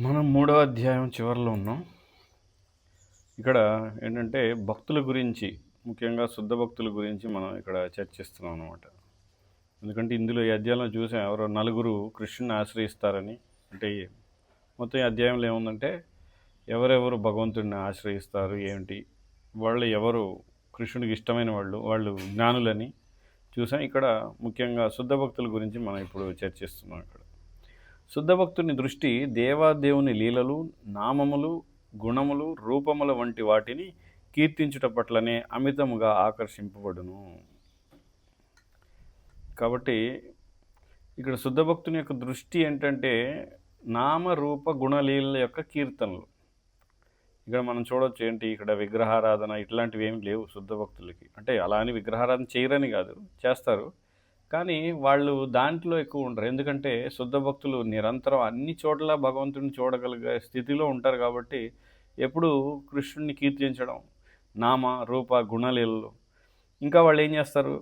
మనం మూడవ అధ్యాయం చివరిలో ఉన్నాం. ఇక్కడ ఏంటంటే భక్తుల గురించి ముఖ్యంగా శుద్ధ భక్తుల గురించి మనం ఇక్కడ చర్చిస్తున్నాం అనమాట ఎందుకంటే ఇందులో ఈ అధ్యాయంలో చూసాం ఎవరో నలుగురు కృష్ణుని ఆశ్రయిస్తారని. అంటే మొత్తం ఈ అధ్యాయంలో ఏముందంటే ఎవరెవరు భగవంతుడిని ఆశ్రయిస్తారు ఏమిటి వాళ్ళు ఎవరు? కృష్ణుడికి ఇష్టమైన వాళ్ళు వాళ్ళు జ్ఞానులని చూసాం. ఇక్కడ ముఖ్యంగా శుద్ధ భక్తుల గురించి మనం ఇప్పుడు చర్చిస్తున్నాం ఇక్కడ. శుద్ధ భక్తుని దృష్టి దేవాదేవుని లీలలు నామములు గుణములు రూపముల వంటి వాటిని కీర్తించుట పట్లనే అమితముగా ఆకర్షింపబడును. కాబట్టి ఇక్కడ శుద్ధ భక్తుని యొక్క దృష్టి ఏంటంటే నామరూప గుణలీల యొక్క కీర్తనలు. ఇక్కడ మనం చూడొచ్చు ఏంటి? ఇక్కడ విగ్రహారాధన ఇట్లాంటివి ఏమి లేవు శుద్ధ భక్తులకి అంటే అలా అని విగ్రహారాధన చేయరని కాదు. చేస్తారు. కానీ వాళ్ళు దాంట్లో ఎక్కువ ఉండరు. ఎందుకంటే శుద్ధ భక్తులు నిరంతరం అన్ని చోట్ల భగవంతుడిని చూడగలిగే స్థితిలో ఉంటారు కాబట్టి ఎప్పుడు కృష్ణుడిని కీర్తించడం నామ రూప గుణలీలలు. ఇంకా వాళ్ళు ఏం చేస్తారు?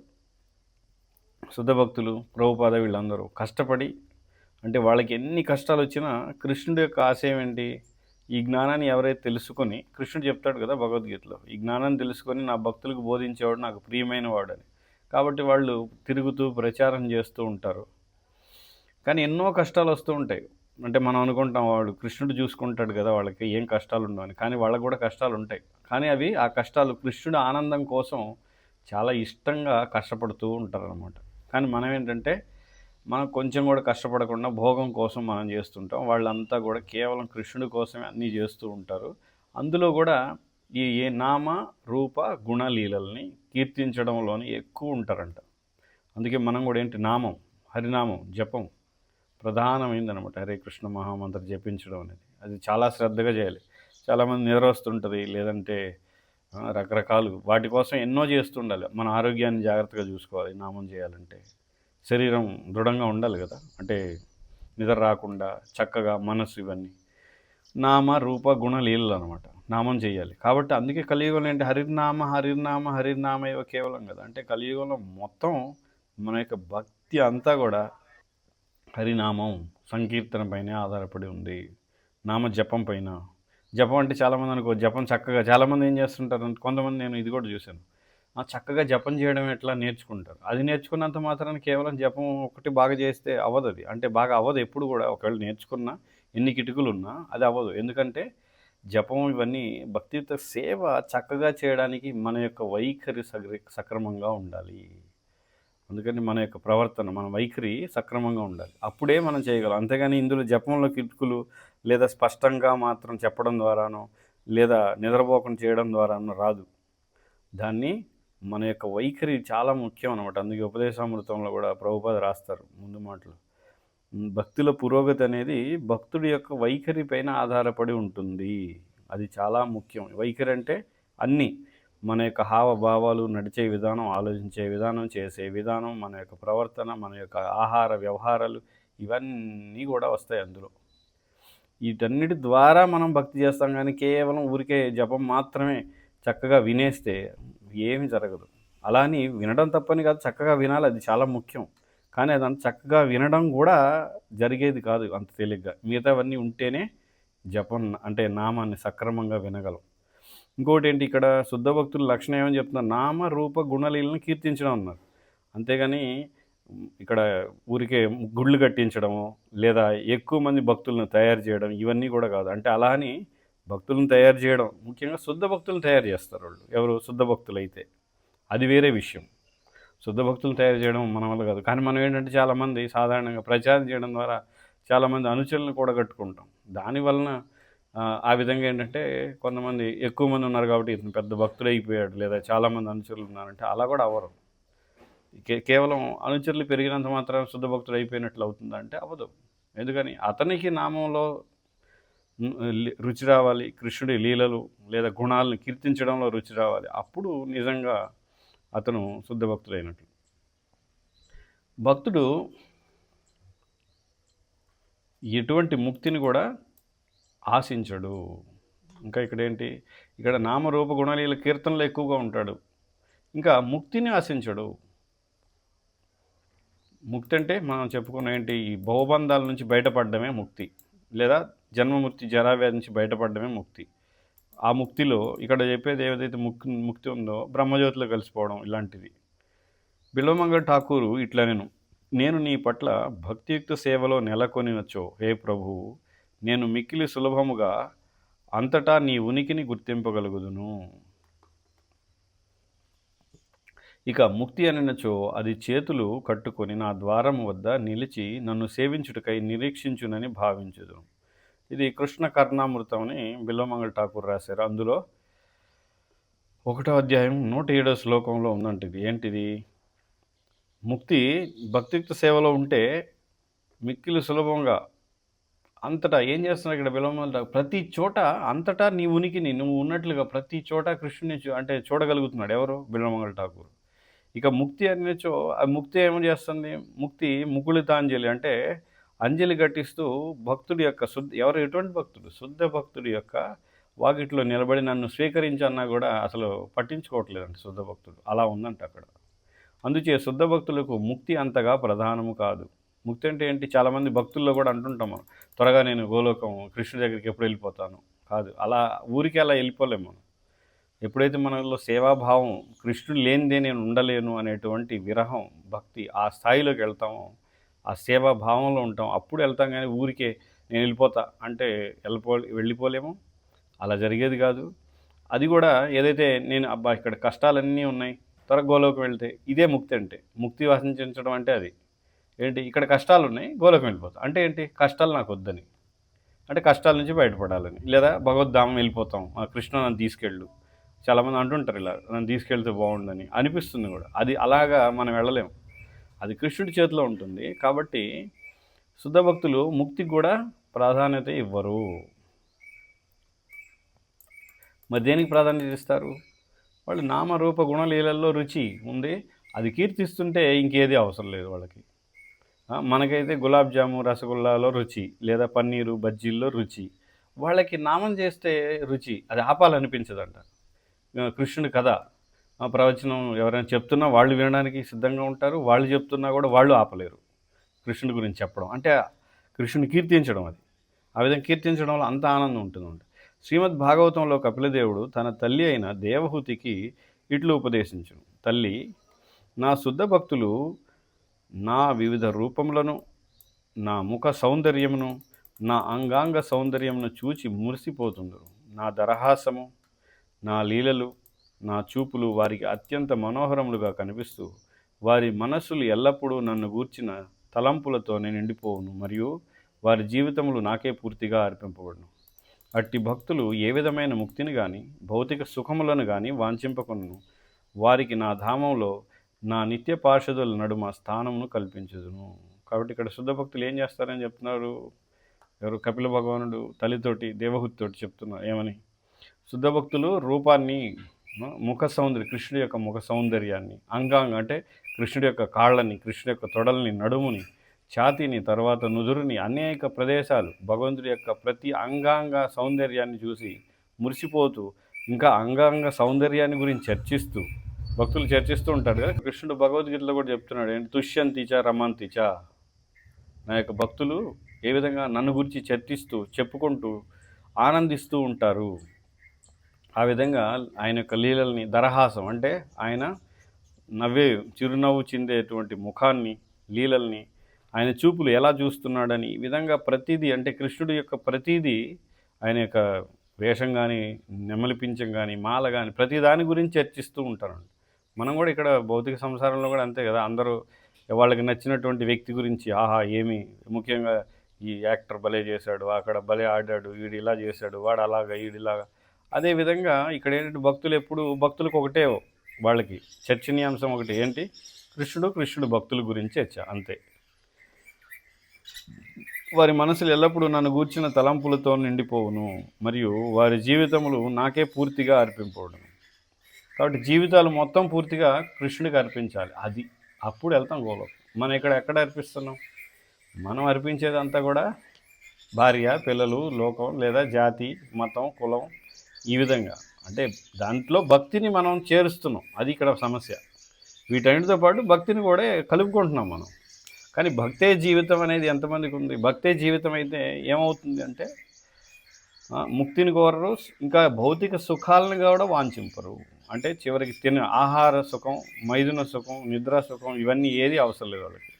శుద్ధ భక్తులు ప్రభుపాద వీళ్ళందరూ కష్టపడి అంటే వాళ్ళకి ఎన్ని కష్టాలు వచ్చినా కృష్ణుడి యొక్క ఆశయం ఏంటి? ఈ జ్ఞానాన్ని ఎవరైతే తెలుసుకొని కృష్ణుడు చెప్తాడు కదా భగవద్గీతలో ఈ జ్ఞానాన్ని తెలుసుకొని నా భక్తులకు బోధించేవాడు నాకు ప్రియమైన వాడని కాబట్టి వాళ్ళు తిరుగుతూ ప్రచారం చేస్తూ ఉంటారు. కానీ ఎన్నో కష్టాలు వస్తూ ఉంటాయి. అంటే మనం అనుకుంటాం వాడు కృష్ణుడు చూసుకుంటాడు కదా వాళ్ళకి ఏం కష్టాలు ఉండవని కానీ వాళ్ళకు కూడా కష్టాలు ఉంటాయి. కానీ అవి ఆ కష్టాలు కృష్ణుడు ఆనందం కోసం చాలా ఇష్టంగా కష్టపడుతూ ఉంటారనమాట కానీ మనం ఏంటంటే మనం కొంచెం కూడా కష్టపడకుండా భోగం కోసం మనం చేస్తుంటాం. వాళ్ళంతా కూడా కేవలం కృష్ణుడి కోసమే అన్నీ చేస్తూ ఉంటారు. అందులో కూడా ఈ ఏ నామ రూప గుణలీలల్ని కీర్తించడంలోని ఎక్కువ ఉంటారంట. అందుకే మనం కూడా ఏంటి నామం హరినామం జపం ప్రధానమైందనమాట. హరే కృష్ణ మహామంత్ర జపించడం అనేది. అది చాలా శ్రద్ధగా చేయాలి. చాలామంది నిద్ర వస్తుంటుంది లేదంటే రకరకాలు వాటి కోసం ఎన్నో చేస్తుండాలి. మన ఆరోగ్యాన్ని జాగ్రత్తగా చూసుకోవాలి నామం చేయాలంటే. శరీరం దృఢంగా ఉండాలి కదా. అంటే నిద్ర రాకుండా చక్కగా మనసు ఇవన్నీ. నామ రూప గుణ లీలలు అనమాట. నామం చేయాలి. కాబట్టి అందుకే కలియుగంలో ఏంటి? హరినామ హరినామ హరినామ ఇవ కేవలం కదా. అంటే కలియుగంలో మొత్తం మన యొక్క భక్తి అంతా కూడా హరినామం సంకీర్తన పైన ఆధారపడి ఉంది. నామ జపం పైన. జపం అంటే చాలామంది అనుకో జపం చక్కగా చాలామంది ఏం చేస్తుంటారు కొంతమంది నేను ఇది కూడా చూశాను. ఆ చక్కగా జపం చేయడం ఎట్లా నేర్చుకుంటారు? అది నేర్చుకున్నంత మాత్రాన కేవలం జపం ఒకటి బాగా చేస్తే అవ్వదు అది. అంటే బాగా అవ్వదు ఎప్పుడు కూడా. ఒకవేళ నేర్చుకున్నా ఎన్ని కిటుకులు ఉన్నా అది అవ్వదు. ఎందుకంటే జపం ఇవన్నీ భక్తియుత సేవ చక్కగా చేయడానికి మన యొక్క వైఖరి సగ్రి సక్రమంగా ఉండాలి. అందుకని మన యొక్క ప్రవర్తన మన వైఖరి సక్రమంగా ఉండాలి. అప్పుడే మనం చేయగలం. అంతేగాని ఇందులో జపంలో కిటుకులు లేదా స్పష్టంగా మాత్రం చెప్పడం ద్వారానో లేదా నిద్రపోకుండా చేయడం ద్వారానో రాదు. దాన్ని మన యొక్క వైఖరి చాలా ముఖ్యం అనమాట అందుకే ఉపదేశామృతంలో కూడా ప్రభుపాద రాస్తారు ముందు మాటలు. భక్తుల పురోగతి అనేది భక్తుడి యొక్క వైఖరి పైన ఆధారపడి ఉంటుంది. అది చాలా ముఖ్యం. వైఖరి అంటే అన్నీ. మన యొక్క హావభావాలు నడిచే విధానం ఆలోచించే విధానం చేసే విధానం మన యొక్క ప్రవర్తన మన యొక్క ఆహార వ్యవహారాలు ఇవన్నీ కూడా వస్తాయి అందులో. వీటన్నిటి ద్వారా మనం భక్తి చేస్తాం కానీ కేవలం ఊరికే జపం మాత్రమే చక్కగా వినేస్తే ఏమి జరగదు. అలా అని వినడం తప్పని కాదు చక్కగా వినాలి. అది చాలా ముఖ్యం. కానీ అదంత చక్కగా వినడం కూడా జరిగేది కాదు అంత తేలిగ్గా. మిగతావన్నీ ఉంటేనే జపం అంటే నామాన్ని సక్రమంగా వినగలం. ఇంకోటి ఏంటి ఇక్కడ శుద్ధ భక్తుల లక్షణం ఏమని చెప్తున్నారు? నామ రూప గుణలీలను కీర్తించడం అన్నారు. అంతేగాని ఇక్కడ ఊరికే గుళ్ళు కట్టించడము లేదా ఎక్కువ మంది భక్తులను తయారు చేయడం ఇవన్నీ కూడా కాదు. అంటే అలా అని భక్తులను తయారు చేయడం ముఖ్యంగా శుద్ధ భక్తులను తయారు చేస్తారు వాళ్ళు. ఎవరు? శుద్ధ భక్తులు అయితే అది వేరే విషయం. శుద్ధ భక్తులు తయారు చేయడం మన వల్ల కాదు. కానీ మనం ఏంటంటే చాలామంది సాధారణంగా ప్రచారం చేయడం ద్వారా చాలామంది అనుచరులను కూడా కట్టుకుంటాం. దానివలన ఆ, విధంగా ఏంటంటే కొంతమంది ఎక్కువ మంది ఉన్నారు కాబట్టి ఇతను పెద్ద భక్తుడు అయిపోయాడు లేదా చాలామంది అనుచరులు ఉన్నారంటే అలా కూడా అవ్వరు. కే కేవలం అనుచరులు పెరిగినంత మాత్రం శుద్ధ భక్తుడు అయిపోయినట్లు అవుతుందా అంటే అవ్వదు. ఎందుకని? అతనికి నామంలో రుచి రావాలి కృష్ణుడి లీలలు లేదా గుణాలను కీర్తించడంలో రుచి రావాలి. అప్పుడు నిజంగా అతను శుద్ధ భక్తుడైనట్లు భక్తుడు ఎటువంటి ముక్తిని కూడా ఆశించడు. ఇంకా ఇక్కడ ఏంటి ఇక్కడ నామరూప గుణలీల కీర్తనలో ఎక్కువగా ఉంటాడు. ఇంకా ముక్తిని ఆశించడు. ముక్తి అంటే మనం చెప్పుకున్న ఏంటి ఈ భవబంధాల నుంచి బయటపడడమే ముక్తి. లేదా జన్మముక్తి జరావ్యాధి నుంచి బయటపడడమే ముక్తి. ఆ ముక్తిలో ఇక్కడ చెప్పేది ఏదైతే ముక్తి ముక్తి ఉందో బ్రహ్మజ్యోతిలో కలిసిపోవడం ఇలాంటిది. బిల్వమంగ ఠాకూరు ఇట్లా నేను నేను నీ పట్ల భక్తియుక్త సేవలో నెలకొనినచో హే ప్రభువు నేను మిక్కిలి సులభముగా అంతటా నీ ఉనికిని గుర్తింపగలుగుదును. ఇక ముక్తి అనినచో అది చేతులు కట్టుకొని నా ద్వారము వద్ద నిలిచి నన్ను సేవించుటకై నిరీక్షించునని భావించుదు ఇది కృష్ణ కర్ణామృతం అని బిల్వమంగళ ఠాకూర్ రాశారు. అందులో ఒకటో అధ్యాయం నూట ఏడో శ్లోకంలో ఉందంట ఇది. ఏంటిది? ముక్తి భక్తియుక్త సేవలో ఉంటే మిక్కిలు సులభంగా అంతటా ఏం చేస్తున్నారు ఇక్కడ బిలవమంగళ ప్రతి చోట అంతటా నీ ఉనికిని నువ్వు ఉన్నట్లుగా ప్రతి చోట కృష్ణుని చూ- అంటే చూడగలుగుతున్నాడు ఎవరు? బిల్వమంగళ ఠాకూర్. ఇక ముక్తి అనేచో ఆ ముక్తి ఏమో చేస్తుంది? ముక్తి ముకుళితాంజలి అంటే అంజలి ఘటిస్తూ భక్తుడి యొక్క శుద్ధ ఎవరు ఎటువంటి భక్తుడు? శుద్ధ భక్తుడి యొక్క వాకిట్లో నిలబడి నన్ను స్వీకరించన్నా కూడా అసలు పట్టించుకోవట్లేదంట శుద్ధ భక్తుడు. అలా ఉందంట అక్కడ. అందుచే శుద్ధ భక్తులకు ముక్తి అంతగా ప్రధానము కాదు. ముక్తి అంటే ఏంటి? చాలామంది భక్తుల్లో కూడా అంటుంటాము త్వరగా నేను గోలోకం కృష్ణుడి దగ్గరికి ఎప్పుడు వెళ్ళిపోతాను? కాదు. అలా ఊరికి అలా వెళ్ళిపోలేము మనం. ఎప్పుడైతే మనలో సేవాభావం కృష్ణుడు లేనిదే నేను ఉండలేను అనేటువంటి విరహం భక్తి ఆ స్థాయిలోకి వెళ్తామో ఆ సేవా భావంలో ఉంటాం. అప్పుడు వెళ్తాం కానీ ఊరికే నేను వెళ్ళిపోతా అంటే వెళ్ళిపో వెళ్ళిపోలేము. అలా జరిగేది కాదు. అది కూడా ఏదైతే నేను అబ్బా ఇక్కడ కష్టాలన్నీ ఉన్నాయి త్వరగా గోలోకి వెళ్తే ఇదే ముక్తి అంటే. ముక్తి వసించడం అంటే అది. ఏంటి? ఇక్కడ కష్టాలు ఉన్నాయి గోలోకి వెళ్ళిపోతా. అంటే ఏంటి? కష్టాలు నాకు వద్దని. అంటే కష్టాల నుంచి బయటపడాలని. లేదా భగవద్ధామం వెళ్ళిపోతాం ఆ కృష్ణ నన్ను తీసుకెళ్ళు. చాలామంది అంటుంటారు ఇలా నన్ను తీసుకెళ్తే బాగుండని. అనిపిస్తుంది కూడా. అది అలాగా మనం వెళ్ళలేము. అది కృష్ణుడి చేతిలో ఉంటుంది. కాబట్టి శుద్ధ భక్తులు ముక్తికి కూడా ప్రాధాన్యత ఇవ్వరు. మరి దేనికి ప్రాధాన్యత ఇస్తారు? వాళ్ళు నామరూప గుణలీలల్లో రుచి ఉంది అది కీర్తిస్తుంటే ఇంకేది అవసరం లేదు వాళ్ళకి. మనకైతే గులాబ్ జాము రసగుల్లాలో రుచి లేదా పన్నీరు బజ్జీల్లో రుచి. వాళ్ళకి నామం చేస్తే రుచి అది ఆపాలనిపించదంట. కృష్ణుడి కథ. ప్రవచనం ఎవరైనా చెప్తున్నా వాళ్ళు వినడానికి సిద్ధంగా ఉంటారు. వాళ్ళు చెప్తున్నా కూడా వాళ్ళు ఆపలేరు. కృష్ణుడి గురించి చెప్పడం. అంటే కృష్ణుని కీర్తించడం అది. ఆ విధంగా కీర్తించడం వల్ల అంత ఆనందం ఉంటుంది. శ్రీమద్ భాగవతంలో కపిలదేవుడు తన తల్లి అయిన దేవహూతికి ఇట్లు ఉపదేశించును. తల్లి నా శుద్ధ భక్తులు నా వివిధ రూపములను నా ముఖ సౌందర్యమును నా అంగాంగ సౌందర్యమును చూచి మురిసిపోతుందరు నా దరహాసము నా లీలలు నా చూపులు వారికి అత్యంత మనోహరములుగా కనిపిస్తూ వారి మనస్సులు ఎల్లప్పుడూ నన్ను గూర్చిన తలంపులతోనే నిండిపోవును మరియు వారి జీవితములు నాకే పూర్తిగా అర్పింపబడును. అట్టి భక్తులు ఏ విధమైన ముక్తిని కానీ భౌతిక సుఖములను కానీ వాంఛింపకును వారికి నా ధామంలో నా నిత్య పార్షదుల నడుమ స్థానమును కల్పించుదును. కాబట్టి ఇక్కడ శుద్ధ భక్తులు ఏం చేస్తారని చెప్తున్నారు? ఎవరు? కపిల భగవానుడు తల్లితోటి దేవహుతితోటి చెప్తున్నారు ఏమని? శుద్ధ భక్తులు రూపాన్ని ముఖ సౌందర్య కృష్ణుడి యొక్క ముఖ సౌందర్యాన్ని అంగాంగ అంటే కృష్ణుడి యొక్క కాళ్ళని కృష్ణుడి యొక్క తొడల్ని నడుముని ఛాతీని తర్వాత నుదురుని అనేక ప్రదేశాలు భగవంతుడి యొక్క ప్రతి అంగాంగ సౌందర్యాన్ని చూసి మురిసిపోతూ ఇంకా అంగాంగ సౌందర్యాన్ని గురించి చర్చిస్తూ భక్తులు చర్చిస్తూ ఉంటారు కదా. కృష్ణుడు భగవద్గీతలో కూడా చెప్తున్నాడు ఏంటి? తుష్యంతిచ రమంతిచ నా యొక్క భక్తులు ఏ విధంగా నన్ను గురించి చర్చిస్తూ చెప్పుకుంటూ ఆనందిస్తూ ఉంటారు? ఆ విధంగా ఆయన యొక్క లీలల్ని దరహాసం అంటే ఆయన నవ్వే చిరునవ్వు చెందేటువంటి ముఖాన్ని లీలల్ని ఆయన చూపులు ఎలా చూస్తున్నాడని ఈ విధంగా ప్రతిదీ అంటే కృష్ణుడి యొక్క ప్రతిదీ ఆయన యొక్క వేషం కానీ నెమలిపించం కానీ మాల కానీ ప్రతి దాని గురించి చర్చిస్తూ ఉంటారండి మనం కూడా ఇక్కడ భౌతిక సంసారంలో కూడా అంతే కదా అందరూ వాళ్ళకి నచ్చినటువంటి వ్యక్తి గురించి ఆహా ఏమి ముఖ్యంగా ఈ యాక్టర్ భలే చేశాడు అక్కడ భలే ఆడాడు వీడు ఇలా చేశాడు వాడు అలాగా వీడిలాగా అదేవిధంగా ఇక్కడ ఏంటంటే భక్తులు ఎప్పుడు భక్తులకు ఒకటే వాళ్ళకి. చర్చనీయాంశం ఒకటి ఏంటి? కృష్ణుడు కృష్ణుడు భక్తుల గురించి చర్చ అంతే. వారి మనసులు ఎల్లప్పుడూ నన్ను గూర్చిన తలంపులతో నిండిపోవును మరియు వారి జీవితములు నాకే పూర్తిగా అర్పింపవడం కాబట్టి జీవితాలు మొత్తం పూర్తిగా కృష్ణుడికి అర్పించాలి. అది అప్పుడు వెళ్తాం గోలోకం. మనం ఇక్కడ ఎక్కడ అర్పిస్తున్నాం? మనం అర్పించేదంతా కూడా భార్య పిల్లలు లోకం లేదా జాతి మతం కులం ఈ విధంగా. అంటే దాంట్లో భక్తిని మనం చేరుస్తున్నాం. అది ఇక్కడ సమస్య. వీటన్నిటితో పాటు భక్తిని కూడా కలుపుకుంటున్నాం మనం. కానీ భక్తే జీవితం అనేది ఎంతమందికి ఉంది? భక్తే జీవితం అయితే ఏమవుతుంది అంటే ముక్తిని కోరరు ఇంకా భౌతిక సుఖాలను కూడా వాంఛింపరు. అంటే చివరికి తిన ఆహార సుఖం మైదున సుఖం నిద్ర సుఖం ఇవన్నీ ఏది అవసరం లేదు వాళ్ళకి.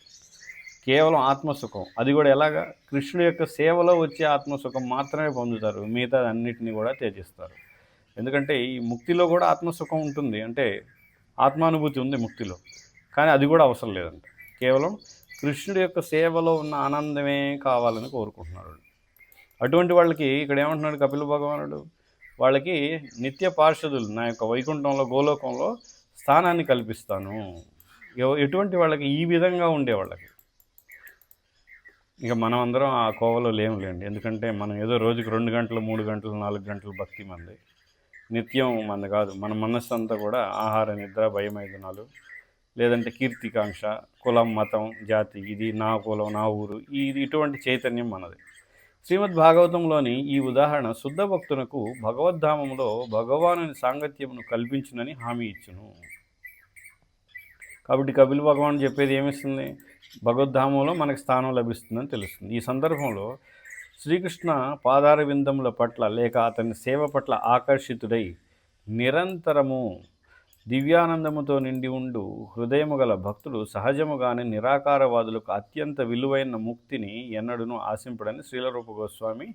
కేవలం ఆత్మసుఖం. అది కూడా ఎలాగా? కృష్ణుడి యొక్క సేవలో వచ్చే ఆత్మసుఖం మాత్రమే పొందుతారు. మిగతా అన్నిటిని కూడా త్యజిస్తారు. ఎందుకంటే ఈ ముక్తిలో కూడా ఆత్మసుఖం ఉంటుంది. అంటే ఆత్మానుభూతి ఉంది ముక్తిలో. కానీ అది కూడా అవసరం లేదంట. కేవలం కృష్ణుడి యొక్క సేవలో ఉన్న ఆనందమే కావాలని కోరుకుంటున్నాడు అటువంటి వాళ్ళకి ఇక్కడ ఏమంటున్నాడు కపిల భగవానుడు? వాళ్ళకి నిత్య పార్షదులు నా యొక్క వైకుంఠంలో గోలోకంలో స్థానాన్ని కల్పిస్తాను. ఎటువంటి వాళ్ళకి ఈ విధంగా ఉండే వాళ్ళకి. ఇక మనం అందరం ఆ కోవలో లేములేండి. ఎందుకంటే మనం ఏదో రోజుకి రెండు గంటలు మూడు గంటలు నాలుగు గంటలు భక్తి మంది. నిత్యం మంది కాదు. మన మనస్సు అంతా కూడా ఆహార నిద్ర భయమైదనాలు లేదంటే కీర్తికాంక్ష కులం మతం జాతి ఇది నా కులం నా ఊరు ఇది ఇటువంటి చైతన్యం మనది. శ్రీమద్ భాగవతంలోని ఈ ఉదాహరణ శుద్ధ భక్తునకు భగవద్ధామంలో భగవానుని సాంగత్యమును కల్పించునని హామీ ఇచ్చును. కాబట్టి కపిల భగవాన్ చెప్పేది ఏమిస్తుంది? భగవద్ధామంలో మనకు స్థానం లభిస్తుందని తెలుస్తుంది. ఈ సందర్భంలో శ్రీకృష్ణ పాదార విందముల పట్ల లేక అతని సేవ పట్ల ఆకర్షితుడై నిరంతరము దివ్యానందముతో నిండి ఉండు హృదయము గల భక్తులు సహజముగానే నిరాకారవాదులకు అత్యంత విలువైన ముక్తిని ఎన్నడను ఆశింపడని శ్రీల రూపగోస్వామి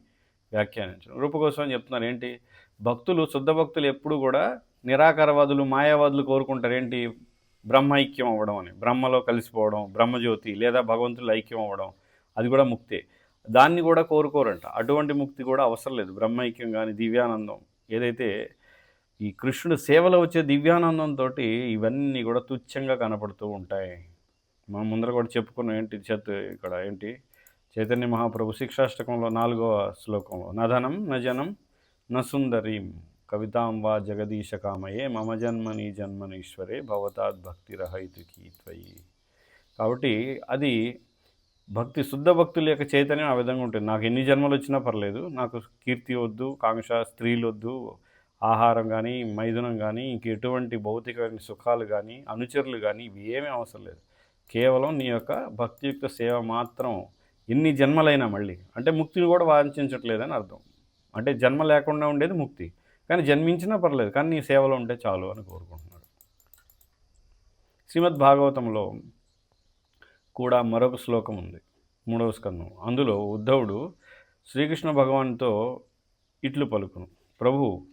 వ్యాఖ్యానించారు. రూపగోస్వామి చెప్తున్నారు ఏంటి? భక్తులు శుద్ధ భక్తులు ఎప్పుడు కూడా నిరాకారవాదులు మాయావాదులు కోరుకుంటారు. ఏంటి? బ్రహ్మ ఐక్యం అవ్వడం అని. బ్రహ్మలో కలిసిపోవడం బ్రహ్మజ్యోతి లేదా భగవంతులు ఐక్యం అవ్వడం అది కూడా ముక్తే. దాన్ని కూడా కోరుకోరంట. అటువంటి ముక్తి కూడా అవసరం లేదు. బ్రహ్మైక్యం కానీ దివ్యానందం ఏదైతే ఈ కృష్ణుడు సేవలో వచ్చే దివ్యానందంతో ఇవన్నీ కూడా తుచ్చంగా కనపడుతూ ఉంటాయి. మనం ముందర కూడా చెప్పుకున్నాం ఏంటి చేత ఇక్కడ ఏంటి? చైతన్య మహాప్రభు శిక్షాష్టకంలో నాలుగవ శ్లోకంలో నధనం నజనం నసుందరీం కవితాం వా జగదీశ కామయే మమ జన్మని జన్మనీశ్వరే భవతాద్ భక్తిరహైతుకి త్వయి. కాబట్టి అది భక్తి శుద్ధ భక్తుల యొక్క చైతన్యం ఆ విధంగా ఉంటుంది. నాకు ఎన్ని జన్మలు వచ్చినా పర్లేదు నాకు కీర్తి వద్దు కాంక్ష స్త్రీలు వద్దు ఆహారం కానీ మైథునం కానీ ఇంక ఎటువంటి భౌతిక సుఖాలు కానీ అనుచరులు కానీ ఇవి ఏమీ అవసరం లేదు. కేవలం నీ యొక్క భక్తియుక్త సేవ మాత్రం ఎన్ని జన్మలైనా మళ్ళీ. అంటే ముక్తిని కూడా వాంఛించట్లేదని అర్థం. అంటే జన్మ లేకుండా ఉండేది ముక్తి. కానీ జన్మించినా పర్లేదు కానీ నీ సేవలో ఉంటే చాలు అని కోరుకుంటున్నాడు. శ్రీమద్ భాగవతంలో కూడా మరొక శ్లోకం ఉంది మూడవ స్కందం. అందులో ఉద్ధవుడు శ్రీకృష్ణ భగవాన్తో ఇట్లు పలుకును. ప్రభు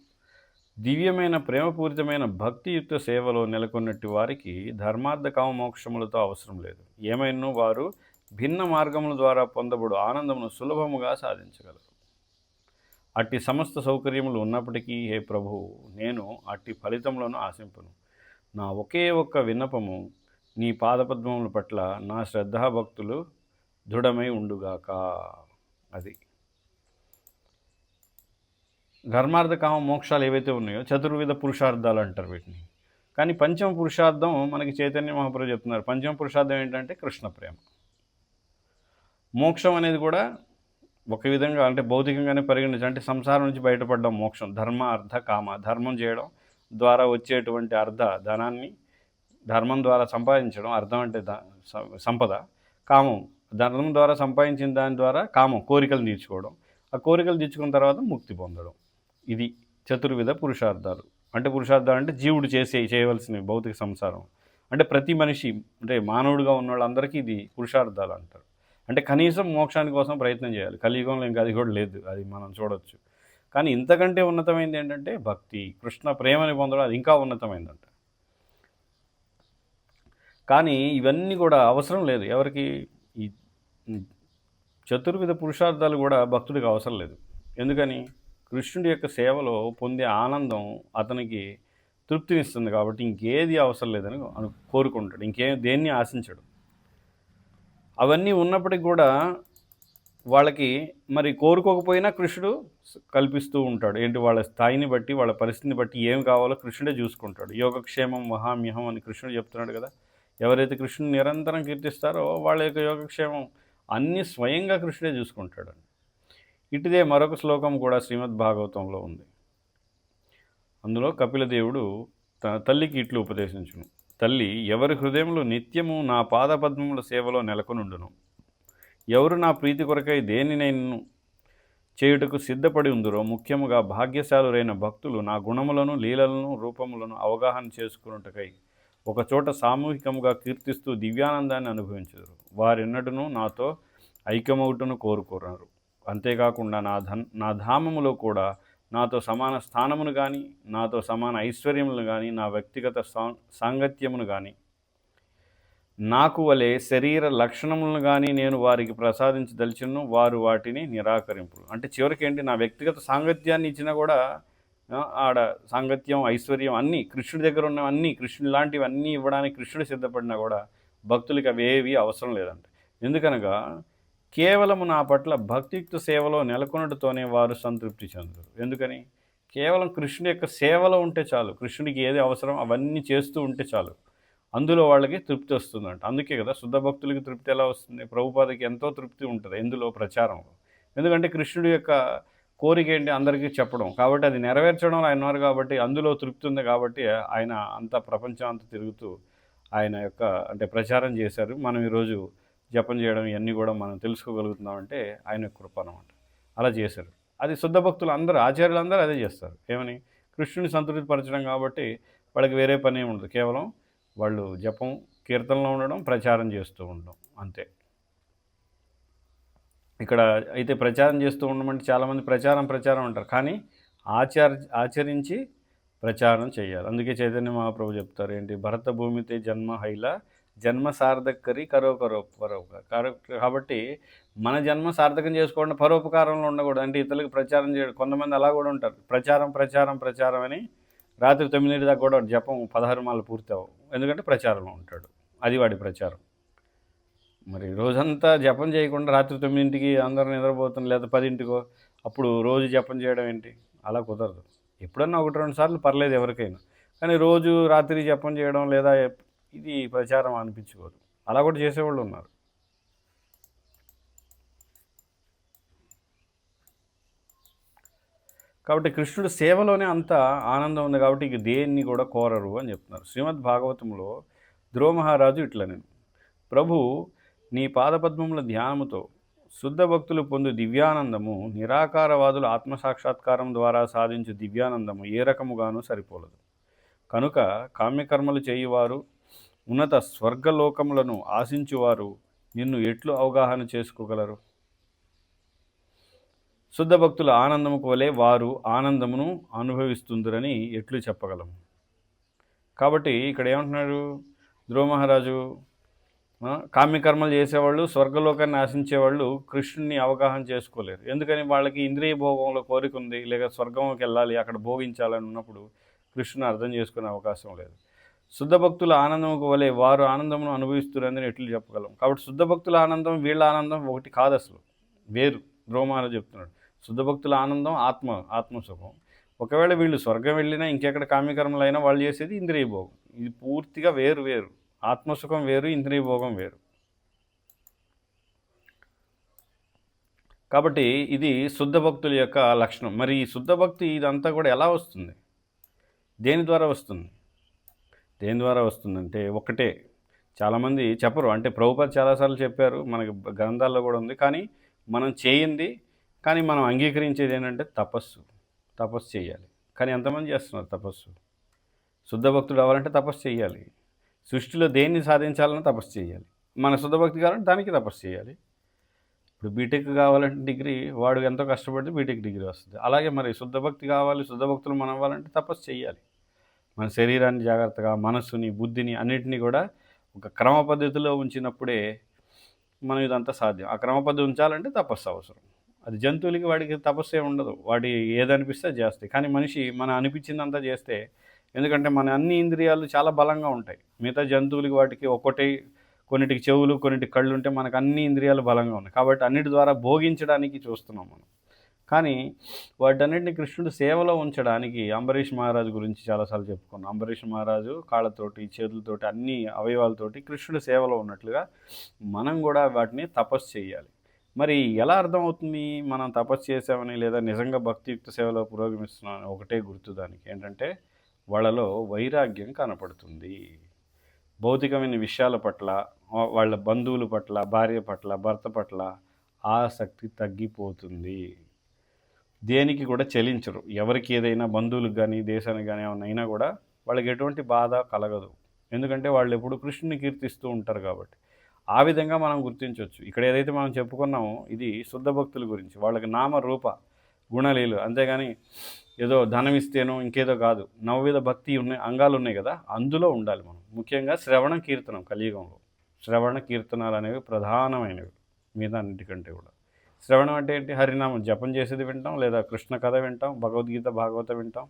దివ్యమైన ప్రేమపూరితమైన భక్తియుక్త సేవలో నెలకొన్నట్టు వారికి ధర్మార్థ మోక్షములతో అవసరం లేదు. ఏమైనా వారు భిన్న మార్గముల ద్వారా పొందబడు ఆనందమును సులభముగా సాధించగలరు. అట్టి సమస్త సౌకర్యములు ఉన్నప్పటికీ హే ప్రభు నేను అట్టి ఫలితంలోనూ ఆశింపను. నా ఒకే ఒక్క విన్నపము నీ పాదపద్మముల పట్ల నా శ్రద్ధాభక్తులు దృఢమై ఉండుగాక అది. ధర్మార్థ కామ మోక్షాలు ఏవైతే ఉన్నాయో చతుర్విధ పురుషార్థాలు అంటారు వీటిని. కానీ పంచమ పురుషార్థం మనకి చైతన్య మహాప్రభు చెప్తున్నారు. పంచమ పురుషార్థం ఏంటంటే కృష్ణ ప్రేమ మోక్షం అనేది కూడా ఒక విధంగా అంటే భౌతికంగానే పరిగణించడం అంటే సంసారం నుంచి బయటపడడం మోక్షం. ధర్మ అర్థ కామ. ధర్మం చేయడం ద్వారా వచ్చేటువంటి అర్థ ధనాన్ని ధర్మం ద్వారా సంపాదించడం. అర్థం అంటే సంపద. కామం. ధర్మం ద్వారా సంపాదించిన దాని ద్వారా కామం కోరికలు తీర్చుకోవడం. ఆ కోరికలు తీర్చుకున్న తర్వాత ముక్తి పొందడం. ఇది చతుర్విధ పురుషార్థాలు. అంటే పురుషార్థాలు అంటే జీవుడు చేసే చేయవలసినవి భౌతిక సంసారం. అంటే ప్రతి మనిషి అంటే మానవుడిగా ఉన్న వాళ్ళందరికీ ఇది పురుషార్థాలు అంటారు. అంటే కనీసం మోక్షాని కోసం ప్రయత్నం చేయాలి. కలియుగంలో ఇంకా అది కూడా లేదు. అది మనం చూడొచ్చు. కానీ ఇంతకంటే ఉన్నతమైంది ఏంటంటే భక్తి కృష్ణ ప్రేమని పొందడం అది ఇంకా ఉన్నతమైందంట. కానీ ఇవన్నీ కూడా అవసరం లేదు. ఎవరికి ఈ చతుర్విధ పురుషార్థాలు కూడా భక్తుడికి అవసరం లేదు. ఎందుకని? కృష్ణుడి యొక్క సేవలో పొందే ఆనందం అతనికి తృప్తినిస్తుంది కాబట్టి ఇంకేది అవసరం లేదని అను కోరుకుంటాడు. ఇంకేం దేన్ని ఆశించడు. అవన్నీ ఉన్నప్పటికి కూడా వాళ్ళకి మరి కోరుకోకపోయినా కృష్ణుడు కల్పిస్తూ ఉంటాడు. ఏంటి? వాళ్ళ స్థాయిని బట్టి వాళ్ళ పరిస్థితిని బట్టి ఏం కావాలో కృష్ణుడే చూసుకుంటాడు. యోగక్షేమం మహామ్యహం అని కృష్ణుడు చెప్తున్నాడు కదా. ఎవరైతే కృష్ణుని నిరంతరం కీర్తిస్తారో వాళ్ళ యొక్క యోగక్షేమం అన్ని స్వయంగా కృష్ణుడే చూసుకుంటాడు ఇటుదే మరొక శ్లోకం కూడా శ్రీమద్ భాగవతంలో ఉంది. అందులో కపిలదేవుడు తన తల్లికి ఇట్లు ఉపదేశించును. తల్లి ఎవరి హృదయంలో నిత్యము నా పాదపద్మముల సేవలో నెలకొనుండును? ఎవరు నా ప్రీతి కొరకై దేనినైను చేయుటకు సిద్ధపడి ఉందరో? ముఖ్యముగా భాగ్యశాలురైన భక్తులు నా గుణములను లీలలను రూపములను అవగాహన చేసుకున్నటకై ఒకచోట సామూహికముగా కీర్తిస్తూ దివ్యానందాన్ని అనుభవించరు వారెన్నడూనూ నాతో ఐక్యమవుటను కోరుకున్నారు అంతేకాకుండా నా ధన్ నా ధామములో కూడా నాతో సమాన స్థానమును కానీ నాతో సమాన ఐశ్వర్యమును కానీ నా వ్యక్తిగత సాం- సాంగత్యమును కానీ నాకు వలె శరీర లక్షణములను కానీ నేను వారికి ప్రసాదించదలిచిను వారు వాటిని నిరాకరింపు అంటే చివరికి ఏంటి నా వ్యక్తిగత సాంగత్యాన్ని ఇచ్చినా కూడా ఆడ సాంగత్యం ఐశ్వర్యం అన్నీ కృష్ణుడి దగ్గర ఉన్న అన్నీ కృష్ణుడు లాంటివి అన్నీ ఇవ్వడానికి కృష్ణుడు సిద్ధపడినా కూడా భక్తులకి అవి ఏవి అవసరం లేదంట. ఎందుకనగా కేవలము నా పట్ల భక్తియుక్త సేవలో నెలకొనటతోనే వారు సంతృప్తి చెందరు ఎందుకని? కేవలం కృష్ణుడి యొక్క సేవలో ఉంటే చాలు. కృష్ణుడికి ఏది అవసరం అవన్నీ చేస్తూ ఉంటే చాలు. అందులో వాళ్ళకి తృప్తి వస్తుందంట. అందుకే కదా శుద్ధ భక్తులకి తృప్తి ఎలా వస్తుంది? ప్రభుపాదకి ఎంతో తృప్తి ఉంటుంది ఎందులో ప్రచారంలో ఎందుకంటే కృష్ణుడి యొక్క కోరిక ఏంటి? అందరికీ చెప్పడం. కాబట్టి అది నెరవేర్చడం ఆయన ఉన్నారు కాబట్టి అందులో తృప్తి ఉంది కాబట్టి ఆయన అంత ప్రపంచం అంతా తిరుగుతూ ఆయన యొక్క అంటే ప్రచారం చేశారు. మనం ఈరోజు జపం చేయడం ఇవన్నీ కూడా మనం తెలుసుకోగలుగుతున్నామంటే ఆయన కృప అనమాట అలా చేశారు. అది శుద్ధ భక్తులు అందరూ ఆచార్యులు అందరూ అదే చేస్తారు. ఏమని? కృష్ణుని సంతృప్తిపరచడం కాబట్టి వాళ్ళకి వేరే పని ఏమి ఉండదు. కేవలం వాళ్ళు జపం కీర్తనలో ఉండడం ప్రచారం చేస్తూ ఉండడం. అంతే. ఇక్కడ అయితే ప్రచారం చేస్తూ ఉండమంటే చాలామంది ప్రచారం ప్రచారం అంటారు. కానీ ఆచార ఆచరించి ప్రచారం చేయాలి. అందుకే చైతన్య మహాప్రభు చెప్తారు ఏంటి? భరత భూమితే జన్మ హైల జన్మ సార్థకరి కరో కరో కాబట్టి మన జన్మ సార్థకం చేసుకోవడం పరోపకారంలో ఉండకూడదు. అంటే ఇతరులకు ప్రచారం చేయడం కొంతమంది అలా కూడా ఉంటారు. ప్రచారం ప్రచారం ప్రచారం అని రాత్రి తొమ్మిదింటి దాకా కూడా జపం పదహారు మాలు పూర్తి అవ్వవు. ఎందుకంటే ప్రచారంలో ఉంటాడు. అది వాడి ప్రచారం. మరి రోజంతా జపం చేయకుండా రాత్రి తొమ్మిదింటికి అందరూ నిద్రపోతుంది లేదా పదింటికో అప్పుడు రోజు జపం చేయడం ఏంటి? అలా కుదరదు. ఎప్పుడన్నా ఒకటి రెండు సార్లు పర్లేదు ఎవరికైనా. కానీ రోజు రాత్రి జపం చేయడం లేదా ఇది ప్రచారం అనిపించుకోదు. అలా కూడా చేసేవాళ్ళు ఉన్నారు. కాబట్టి కృష్ణుడు సేవలోనే అంత ఆనందం ఉంది కాబట్టి ఇక దేన్ని కూడా కోరరు అని చెప్తున్నారు. శ్రీమద్ భాగవతంలో ధ్రువ మహారాజు ఇట్లా నేను ప్రభు నీ పాదపద్మముల ధ్యానముతో శుద్ధ భక్తులు పొందు దివ్యానందము నిరాకారవాదుల ఆత్మసాక్షాత్కారం ద్వారా సాధించు దివ్యానందము ఏ రకముగానూ సరిపోలదు. కనుక కామ్యకర్మలు చేయువారు ఉన్నత స్వర్గలోకములను ఆశించువారు నిన్ను ఎట్లు అవగాహన చేసుకోగలరు? శుద్ధ భక్తుల ఆనందముకు వలె వారు ఆనందమును అనుభవిస్తుందరని ఎట్లు చెప్పగలము కాబట్టి ఇక్కడ ఏమంటున్నాడు ధ్రువ మహారాజు కామ్యకర్మలు చేసేవాళ్ళు స్వర్గలోకాన్ని ఆశించేవాళ్ళు కృష్ణుని అవగాహన చేసుకోలేరు. ఎందుకని? వాళ్ళకి ఇంద్రియ భోగంలో కోరిక ఉంది లేక స్వర్గంకి వెళ్ళాలి అక్కడ భోగించాలని ఉన్నప్పుడు కృష్ణుని అర్థం చేసుకునే అవకాశం లేదు. శుద్ధ భక్తుల ఆనందముకు వలె వారు ఆనందమును అనుభవిస్తున్నారని ఎట్లు చెప్పగలం? కాబట్టి శుద్ధ భక్తుల ఆనందం వీళ్ళ ఆనందం ఒకటి కాదు అసలు. వేరు. ధ్రువమాన చెప్తున్నాడు. శుద్ధ భక్తుల ఆనందం ఆత్మ ఆత్మసుఖం ఒకవేళ వీళ్ళు స్వర్గం వెళ్ళినా ఇంకెక్కడ కామ్యకర్మలు అయినా వాళ్ళు చేసేది ఇంద్రియ భోగం ఇది పూర్తిగా వేరు వేరు. ఆత్మసుఖం వేరు ఇంద్రియ భోగం వేరు. కాబట్టి ఇది శుద్ధ భక్తుల యొక్క లక్షణం. మరి ఈ శుద్ధ భక్తి ఇదంతా కూడా ఎలా వస్తుంది? దేని ద్వారా వస్తుంది? దేని ద్వారా వస్తుందంటే ఒకటే. చాలామంది చెప్పరు. అంటే ప్రభుపాద చాలాసార్లు చెప్పారు. మనకి గ్రంథాల్లో కూడా ఉంది. కానీ మనం చేయింది కానీ మనం అంగీకరించేది ఏంటంటే తపస్సు. తపస్సు చేయాలి. కానీ ఎంతమంది చేస్తున్నారు తపస్సు? శుద్ధ భక్తుడు అవ్వాలంటే తపస్సు చేయాలి. సృష్టిలో దేన్ని సాధించాలన్నా తపస్సు చేయాలి. మన శుద్ధ భక్తి కావాలంటే దానికి తపస్సు చేయాలి. ఇప్పుడు బీటెక్ కావాలంటే డిగ్రీ వాడు ఎంతో కష్టపడితే బీటెక్ డిగ్రీ వస్తుంది. అలాగే మరి శుద్ధ భక్తి కావాలి శుద్ధ భక్తులు మనం అవ్వాలంటే తపస్సు చేయాలి. మన శరీరాన్ని జాగ్రత్తగా మనస్సుని బుద్ధిని అన్నిటినీ కూడా ఒక క్రమ పద్ధతిలో ఉంచినప్పుడే మనం ఇదంతా సాధ్యం. ఆ క్రమ పద్ధతి ఉంచాలంటే తపస్సు అవసరం. అది జంతువులకి వాడికి తపస్సు ఏమి ఉండదు. వాడి ఏదనిపిస్తే చేస్తాయి. కానీ మనిషి మన అనిపించిందంతా చేస్తే ఎందుకంటే మన అన్ని ఇంద్రియాలు చాలా బలంగా ఉంటాయి. మిగతా జంతువులకి వాటికి ఒక్కొక్కటి కొన్నిటికి చెవులు కొన్నిటికి కళ్ళు ఉంటే మనకు అన్ని ఇంద్రియాలు బలంగా ఉన్నాయి. కాబట్టి అన్నిటి ద్వారా భోగించడానికి చూస్తున్నాం మనం. కానీ వాటన్నిటిని కృష్ణుడు సేవలో ఉంచడానికి అంబరీష్ మహారాజు గురించి చాలాసార్లు చెప్పుకున్నాం. అంబరీష్ మహారాజు కాళ్ళతోటి చేతులతోటి అన్ని అవయవాలతోటి కృష్ణుడు సేవలో ఉన్నట్లుగా మనం కూడా వాటిని తపస్సు చేయాలి. మరి ఎలా అర్థమవుతుంది మనం తపస్సు చేసామని లేదా నిజంగా భక్తియుక్త సేవలో పురోగమిస్తున్నామని ఒకటే గుర్తు దానికి ఏంటంటే వాళ్ళలో వైరాగ్యం కనపడుతుంది. భౌతికమైన విషయాల పట్ల వాళ్ళ బంధువుల పట్ల భార్య పట్ల భర్త పట్ల ఆసక్తి తగ్గిపోతుంది. దేనికి కూడా చెలించరు. ఎవరికి ఏదైనా బంధువులకు కానీ దేశానికి కానీ ఏమైనా అయినా కూడా వాళ్ళకి ఎటువంటి బాధ కలగదు. ఎందుకంటే వాళ్ళు ఎప్పుడు కృష్ణుని కీర్తిస్తూ ఉంటారు కాబట్టి. ఆ విధంగా మనం గుర్తించవచ్చు. ఇక్కడ ఏదైతే మనం చెప్పుకున్నామో ఇది శుద్ధ భక్తుల గురించి. వాళ్ళకి నామ రూప గుణలీలు. అంతేగాని ఏదో ధనం ఇస్తేనో ఇంకేదో కాదు. నవవిధ భక్తి ఉన్నాయి అంగాలు ఉన్నాయి కదా అందులో ఉండాలి మనం. ముఖ్యంగా శ్రవణ కీర్తనం కలియుగంలో. శ్రవణ కీర్తనాలు అనేవి ప్రధానమైనవి. మీద అన్నిటికంటే కూడా. శ్రవణం అంటే ఏంటి? హరినామం. జపం చేసేది వింటాం లేదా కృష్ణ కథ వింటాం భగవద్గీత భాగవత వింటాం.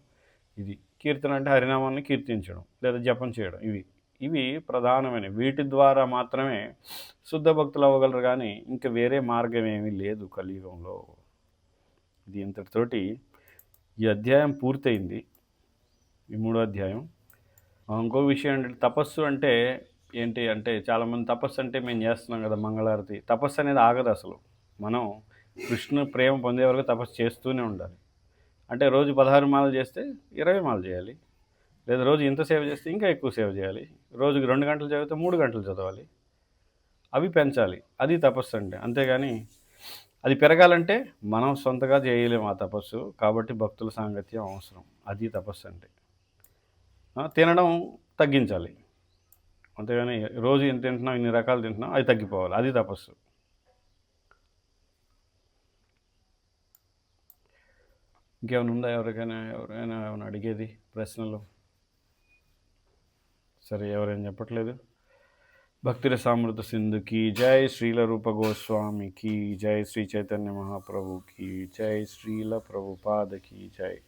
ఇది కీర్తన అంటే హరినామాన్ని కీర్తించడం లేదా జపం చేయడం. ఇవి ఇవి ప్రధానమైనవి. వీటి ద్వారా మాత్రమే శుద్ధ భక్తులు అవ్వగలరు కానీ ఇంకా వేరే మార్గం ఏమీ లేదు కలియుగంలో. ఇది ఇంతటితోటి ఈ అధ్యాయం పూర్తయింది. ఈ మూడో అధ్యాయం. ఇంకో విషయం ఏంటంటే తపస్సు అంటే ఏంటి? అంటే చాలామంది తపస్సు అంటే మేము చేస్తున్నాం కదా మంగళారతి. తపస్సు అనేది ఆగదు అసలు. మనం కృష్ణ ప్రేమ పొందే వరకు తపస్సు చేస్తూనే ఉండాలి. అంటే రోజు పదహారు మాలలు చేస్తే ఇరవై మాలలు చేయాలి. లేదా రోజు ఇంత సేవ చేస్తే ఇంకా ఎక్కువ సేవ చేయాలి. రోజుకి రెండు గంటలు చదివితే మూడు గంటలు చదవాలి. అవి పెంచాలి. అది తపస్సు అంటే అంతేగాని అది పెరగాలంటే మనం సొంతగా చేయలేము ఆ తపస్సు. కాబట్టి భక్తుల సాంగత్యం అవసరం. అది తపస్సు అంటే తినడం తగ్గించాలి. అంతేగాని రోజు ఎంత తింటున్నాం ఇన్ని రకాలు తింటున్నాం అది తగ్గిపోవాలి. అది తపస్సు. ఇంకేమైనా ఉందా ఎవరికైనా? ఎవరైనా ఏమైనా అడిగేది ప్రశ్నలు? సరే ఎవరైనా చెప్పట్లేదు. భక్తుల సామృత సింధుకి జై శ్రీల రూప గోస్వామికి జై శ్రీ చైతన్య మహాప్రభుకి జై శ్రీల ప్రభుపాదకి జై.